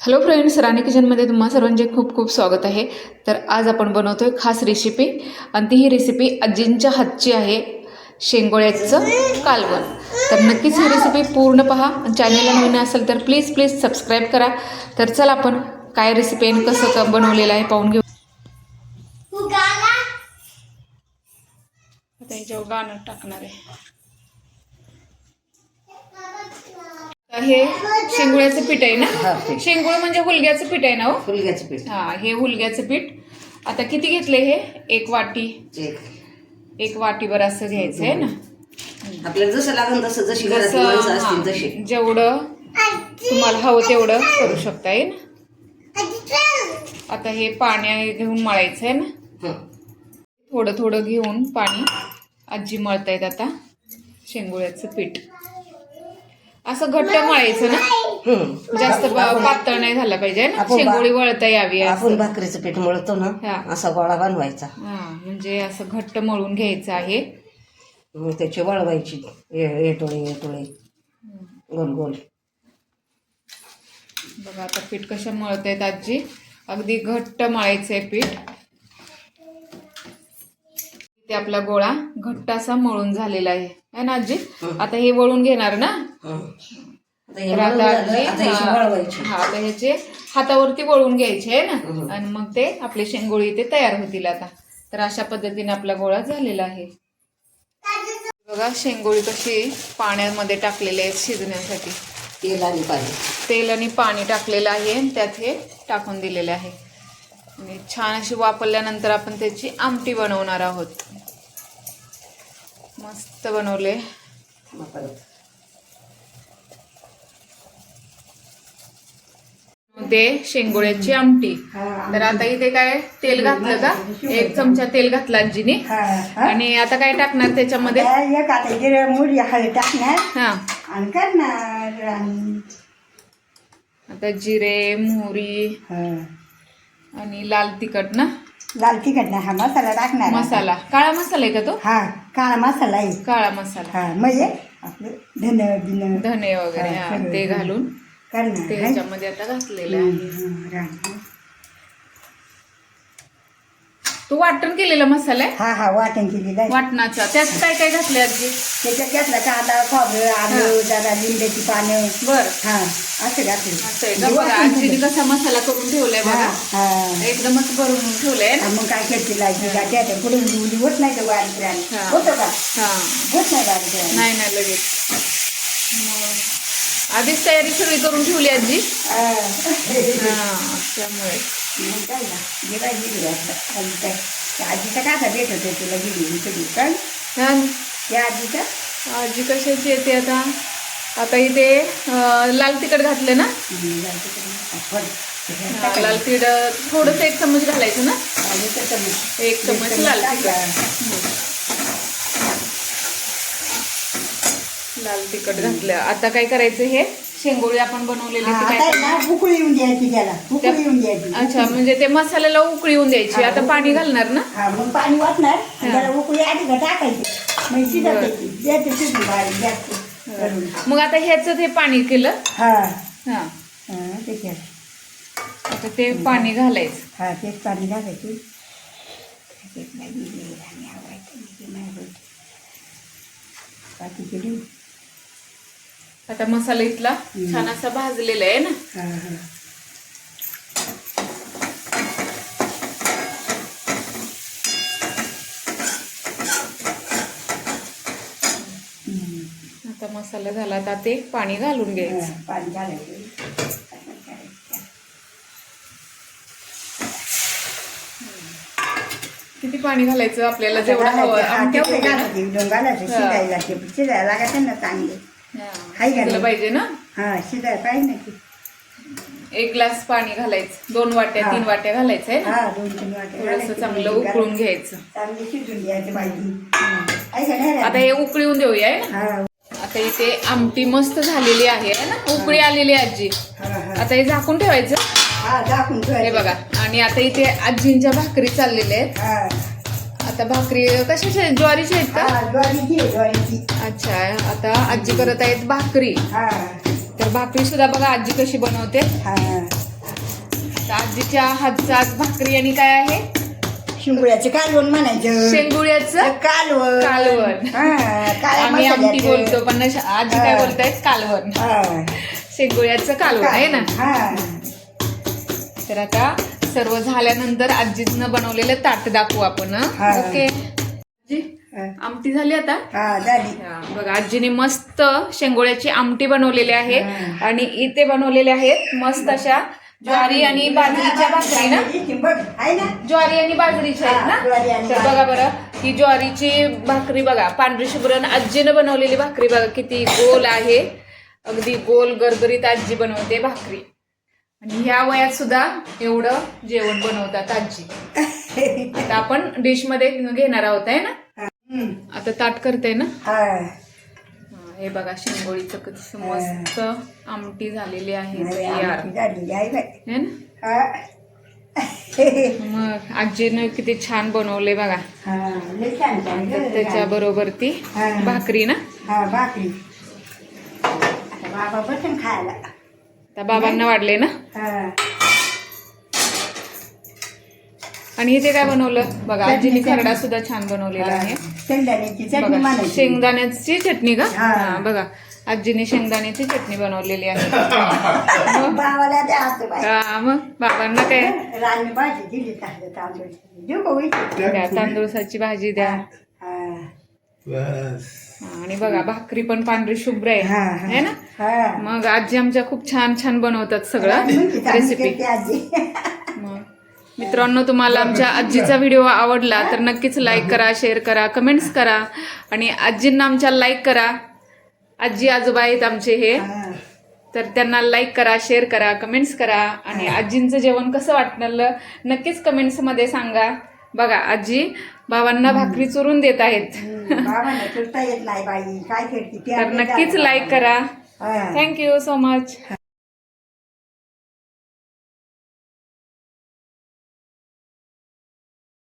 Hello friends राणी किचनमध्ये तुम्हा सर्वांचे खूप खूप स्वागत आहे. तर आज आपण बनवतो आहे खास रेसिपी आणि ती ही रेसिपी आजींच्या हातची आहे शेंगोळ्याचं कालवण. तर नक्कीच ही रेसिपी पूर्ण पहा. आणि चॅनलला नवीन असेल तर प्लीज प्लीज सबस्क्राईब करा. तर चला आपण काय रेसिपी आणि कसं बनवलेलं आहे पाहून घेऊ. आता ह्याच्यावर गाणं टाकणार आहे. हे शेंगुळ्याचं पीठ आहे हा, ना पीठ. शेंगुळ म्हणजे हुलग्याचं पीठ आहे ना हो? फुलग्याचं पीठ. हा हे हुलग्याचं पीठ. आता किती घेतले हे? एक वाटी. एक. एक वाटीभर असं घ्यायचं आहे ना? आपल्याला जसं लागेल तसं जशी घरातली माणसं जसं असतील हा, जेवढं तुम्हाला हवं तेवढं करू शकता ना? आता हे पाणी घेऊन मळायचं आहे ना? हं. थोडं थोडं घेऊन पाणी आजी मळतायत आता शेंगुळ्याचं पीठ. असं घट्ट मळायचं ना. जास्त पातळ नाही झालं पाहिजे ना. आपण बा- शेंगोळी वळता यावी असं. आपण भाकरीचं पीठ मळतो हा. ना असा गोळा बनवायचा. हा म्हणजे असं घट्ट मळून घ्यायचं आहे. मग त्याची वळवायची ए- एटोळे एटोळे. गोल गोल. बघा आता पीठ कसं मळतायत आजी. अगदी घट्ट मळायचं आहे पीठ. ते आपला गोळा घट्ट असा मळून झालेला आहे. है ना आजी? आता हे वळून घेणार ना. आता हे तर आजी ह्याची हा वळवायची आता ह्याचे हातावरती वळून घ्यायचे आहे. ना? आणि मग ते आपले शेंगोळी ते तयार होतील आता. तर अशा पद्धतीने आपला गोळा झालेला आहे. बघा शेंगोळी कशी पाण्यामध्ये टाकलेली आहे शिजण्यासाठी. तेल आणि पाणी. तेल आणि पाणी टाकलेलं आहे आणि त्यात हे टाकून दिलेले आहे. आणि छान अशी वापरल्यानंतर आपण त्याची आमटी बनवणार आहोत. मस्त बनवले. ते शेंगोळ्याची आमटी. तर आता इथे काय तेल घातलं का? एक चमचा तेल घातला आजीने. आणि आता काय टाकणार त्याच्यामध्ये? आता जिरे हा. मोहरी. आणि लाल तिखट ना? लाल तिखट नाही. हा मसाला टाकणार. मसाला. काळा मसाला आहे का तो? हा काळा मसाला आहे. काळा मसाला. हा म्हणजे आपलं धन बिन धने वगैरे हा. ते घालून. करणार ते हाय? ह्याच्यामध्ये आता घातलेलं आहे. राहणार. तो वाटण केलेला मसाला आहे? हा हा वाटण केलेलं आहे. वाटणाचा. त्यात काय काय घातले आजी? त्याच्यात घेतलं कांदा खोबरं आलू जरा लिंबाची पानं. बर. हा असं घातलं. असं आहे का? बघा वाटण आजीने केलं. कसा मसाला करून ठेवलाय बघा. एकदमच भरून ठेवलाय. ना मग काय करते लायची का त्या पुढे उली होत नाही तर बारीक राहिली हा. होतं का? हा. होत नाही बारीक राहिली नाही नाही लगेच. मग आधीच तयारी सगळी करून ठेवली आजी. हा त्यामुळे. मग काय ना आणि काय त्या आजीचा भेट होते तुला गेली सगळी काय छान त्या आजीचा आजी कशाची येते आता आता इथे अं, लाल तिखट घातलं ना. हा. लाल तिखट थोडस एक चमच घालायचं ना. एक चमच लाल तिखट लाल तिखट घातलं. आता काय करायचं हे? शेंगोळी आपण बनवलेली हा, ती काय ना उकळी येऊन द्यायची त्याला. उकळी येऊन द्यायची. अच्छा म्हणजे ते मसाल्याला उकळी येऊन द्यायची. आता पाणी घालणार ना? हा मग पाणी वाटणार. आणि उकळी आधी का टाकायची. मग शिजत बरं. येते द्यायची शिजली बारीक जास्त करून. मग आता ह्याचं ते पाणी केलं? हा. हा. हा त्याच्यात आता ते पाणी घालायचं. हा तेच पाणी घालायची. त्याच्यात नाही दिली आणि आवडायचं नाही, ते नाही होत. बाकीचे देऊ. आता मसाला इथला छान असा भाजलेला आहे ना. आता मसाला झाला आता ते पाणी घालून घ्यायचं. पाणी घालायचं. किती पाणी घालायचं आपल्याला? जेवढं हवं? घालायचे. शिजायला शिजायला लागायचं ना चांगले. हाय का शिजलं? पाहिजे ना? हा शिजायला पाहिजे ना ते एक ग्लास पाणी घालायचं. दोन वाट्या हा. तीन वाट्या घालायचं आहे ना? हा दोन तीन वाटे थोडस घालायचे. चांगलं उकळून घ्यायचं. चांगले शिजून घ्यायचे पाहिजे आहे का नाही? आता हे उकळी येऊन देऊया आहे ना? हा. आता इथे आमटी मस्त झालेली आहे है ना? उकळी आलेली आहे आजी. हा हा. आता हे झाकून ठेवायचं? हा दाखवून हे ठेवायचं. बघा. आणि आता इथे आजींच्या भाकरी चाललेल्या आहेत. हा. आता भाकरी कशाच्या आहेत? ज्वारीच्या आहेत का ज्वारीची आहे, ज्वारीची अच्छा आता आजी करत आहेत भाकरी हा तर भाकरी सुद्धा बघा आजी कशी बनवते हा तर आजीच्या हातचा आज भाकरी आणि काय आहे शिंगुळ्याचं कालवण म्हणायचं शेंगुळ्याचं कालवण कालवण. हा, काळ्या आम्ही आमटी मसाल्याचं. बोलतो पण नश- आजी काय हा. बोलतायत कालवण हा. शेंगुळ्याचं कालवण आहे ना हा. तर आता सर्व झाल्यानंतर आजीनं बनवलेलं ताट दाखवू आपण हं? ओके. आजी. आमटी झाली आता? हा झाली. हा, बघा आजीने मस्त शेंगोळ्याची आमटी बनवलेली आहे. आणि इथे बनवलेले आहेत मस्त अशा ज्वारी आणि बाजरीच्या भाकरी ना? आहे ना? ज्वारी आणि बाजरीच्या आहेत हा, ज्वारी ना आणि तर बघा बरं ही ज्वारीची भाकरी बघा पांढरी शुभ्रन आजीनं बनवलेली भाकरी बघा किती गोल आहे. अगदी गोल गरगरीत आजी बनवते भाकरी. आणि ह्या वयात सुद्धा एवढं जेवण बनवतात आजी आता आपण डिशमध्ये घेणार आहोत आहे ना हम्म. आता ताट करते ना हा. बघा शिंगोळीचं कसं मस्त आमटी झालेली आहे. है हा. मग आजीनं किती छान बनवले बघा. त्याच्या बरोबर ती. भाकरी ना हा भाकरी बाबा बसून खायला त्या बाबांना वाढले ना? हा. आणि इथे काय बनवलं? बघा आजीने. खरडा सुद्धा छान बनवलेला आहे. शेंगदाण्याची चटणी शेंगदाण्याची का? हा. बघा आजीने शेंगदाण्याची चटणी बनवलेली आहे. हा, मग बाबांना काय? तांदूळसाची भाजी द्या. आणि बघा भाकरी पण पांढरी शुभ्र आहे. ना. मग आजी आमच्या खूप छान छान बनवतात सगळं रेसिपी आजी. मग मित्रांनो तुम्हाला आमच्या आजीचा व्हिडिओ आवडला तर नक्कीच लाईक करा शेअर करा कमेंट्स करा आणि आजींना आमच्या लाईक करा. आजी आजोबा आहेत आमचे हे. तर त्यांना लाईक करा शेअर करा कमेंट्स करा आणि आजींचं जेवण कसं वाटलं नक्कीच कमेंट्समध्ये सांगा. बघा आजी बाबांना भाकरी चुरून देत आहेत. तर नक्कीच लाईक करा. Thank you so much.